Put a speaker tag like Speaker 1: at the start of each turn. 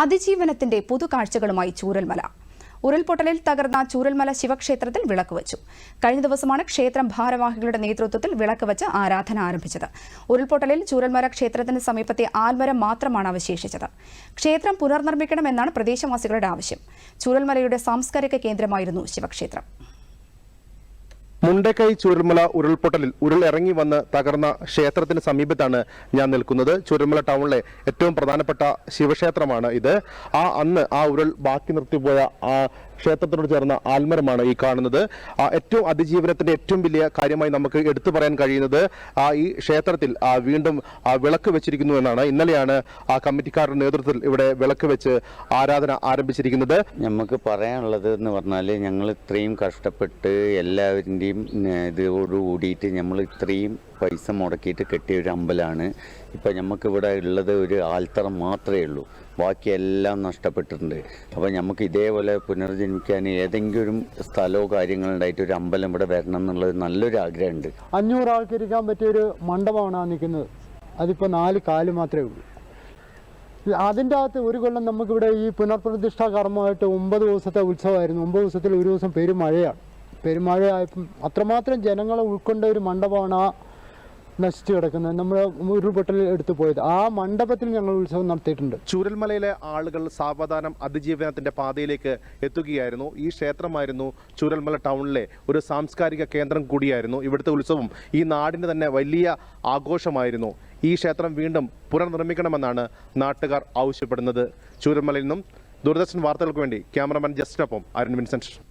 Speaker 1: അതിജീവനത്തിന്റെ പുതുകാഴ്ചകളുമായി ചൂരൽമല. ഉരുൾപൊട്ടലിൽ തകർന്ന ചൂരൽമല ശിവക്ഷേത്രത്തിൽ വിളക്ക് വച്ചു. കഴിഞ്ഞ ദിവസമാണ് ക്ഷേത്രം ഭാരവാഹികളുടെ നേതൃത്വത്തിൽ വിളക്ക് വെച്ച് ആരാധന ആരംഭിച്ചത്. ഉരുൾപൊട്ടലിൽ ചൂരൽമല ക്ഷേത്രത്തിന് സമീപത്തെ ആൽമരം മാത്രമാണ് അവശേഷിച്ചത്. ക്ഷേത്രം പുനർനിർമ്മിക്കണമെന്നാണ് പ്രദേശവാസികളുടെ ആവശ്യം. ചൂരൽമലയുടെ സാംസ്കാരിക കേന്ദ്രമായിരുന്നു ശിവക്ഷേത്രം.
Speaker 2: മുണ്ടക്കൈ ചുരുമല ഉരുൾപൊട്ടലിൽ ഉരുൾ ഇറങ്ങി വന്ന് തകർന്ന ക്ഷേത്രത്തിന് സമീപത്താണ് ഞാൻ നിൽക്കുന്നത്. ചുരുമല ടൗണിലെ ഏറ്റവും പ്രധാനപ്പെട്ട ശിവക്ഷേത്രമാണ് ഇത്. ആ അന്ന് ആ ഉരുൾ ബാക്കി നിർത്തിപ്പോയ ആ ക്ഷേത്രത്തിനോട് ചേർന്ന ആൽമരമാണ് ഈ കാണുന്നത്. ഏറ്റവും അതിജീവനത്തിന്റെ ഏറ്റവും വലിയ കാര്യമായി നമുക്ക് എടുത്തു പറയാൻ കഴിയുന്നത് ആ ഈ ക്ഷേത്രത്തിൽ വീണ്ടും വിളക്ക് വെച്ചിരിക്കുന്നു എന്നാണ്. ഇന്നലെയാണ് ആ കമ്മിറ്റിക്കാരുടെ നേതൃത്വത്തിൽ ഇവിടെ വിളക്ക് വെച്ച് ആരാധന ആരംഭിച്ചിരിക്കുന്നത്.
Speaker 3: നമുക്ക് പറയാനുള്ളത് എന്ന് പറഞ്ഞാൽ ഞങ്ങൾ ഇത്രയും കഷ്ടപ്പെട്ട് എല്ലാവരുടെയും ഇതോട് കൂടിയിട്ട് നമ്മൾ ഇത്രയും പൈസ മുടക്കിയിട്ട് കെട്ടിയ ഒരു അമ്പലമാണ് ഇപ്പം നമുക്കിവിടെ ഉള്ളത് ഒരു ആൽത്തറ മാത്രമേ ഉള്ളൂ. ബാക്കിയെല്ലാം നഷ്ടപ്പെട്ടിട്ടുണ്ട്. അപ്പോൾ നമുക്ക് ഇതേപോലെ പുനർജനിക്കാൻ ഏതെങ്കിലും സ്ഥലമോ കാര്യങ്ങളുണ്ടായിട്ട് ഒരു അമ്പലം ഇവിടെ വരണം എന്നുള്ളത് നല്ലൊരു ആഗ്രഹമുണ്ട്.
Speaker 4: അഞ്ഞൂറ് ആൾക്ക് ഇരിക്കാൻ പറ്റിയൊരു മണ്ഡപമാണ് ആ നിൽക്കുന്നത്. അതിപ്പോൾ നാല് കാൽ മാത്രമേ ഉള്ളൂ. അതിന്റെ അകത്ത് ഒരു കൊല്ലം നമുക്കിവിടെ ഈ പുനർപ്രതിഷ്ഠാ കർമ്മമായിട്ട് ഒമ്പത് ദിവസത്തെ ഉത്സവമായിരുന്നു. ഒമ്പത് ദിവസത്തിൽ ഒരു ദിവസം പെരുമഴയാണ്. പെരുമഴയായപ്പം അത്രമാത്രം ജനങ്ങളെ ഉൾക്കൊണ്ട ഒരു മണ്ഡപമാണ് ആ നശിച്ചു കിടക്കുന്നത്. നമ്മൾ ഉരുൾപൊട്ടൽ എടുത്തു പോയത്. ആ മണ്ഡപത്തിൽ ഞങ്ങൾ ഉത്സവം നടത്തിയിട്ടുണ്ട്.
Speaker 2: ചൂരൽമലയിലെ ആളുകൾ സാവധാനം അതിജീവനത്തിന്റെ പാതയിലേക്ക് എത്തുകയായിരുന്നു. ഈ ക്ഷേത്രമായിരുന്നു ചൂരൽമല ടൗണിലെ ഒരു സാംസ്കാരിക കേന്ദ്രം കൂടിയായിരുന്നു ഇവിടുത്തെ ഉത്സവം. ഈ നാടിന് തന്നെ വലിയ ആഘോഷമായിരുന്നു. ഈ ക്ഷേത്രം വീണ്ടും പുനർനിർമ്മിക്കണമെന്നാണ് നാട്ടുകാർ ആവശ്യപ്പെടുന്നത്. ചൂരൽമലയിൽ നിന്നും ദൂരദർശൻ വാർത്തകൾക്ക് വേണ്ടി ക്യാമറമാൻ ജസ്റ്റിനൊപ്പം അരുൺ വിൻസെന്റ്.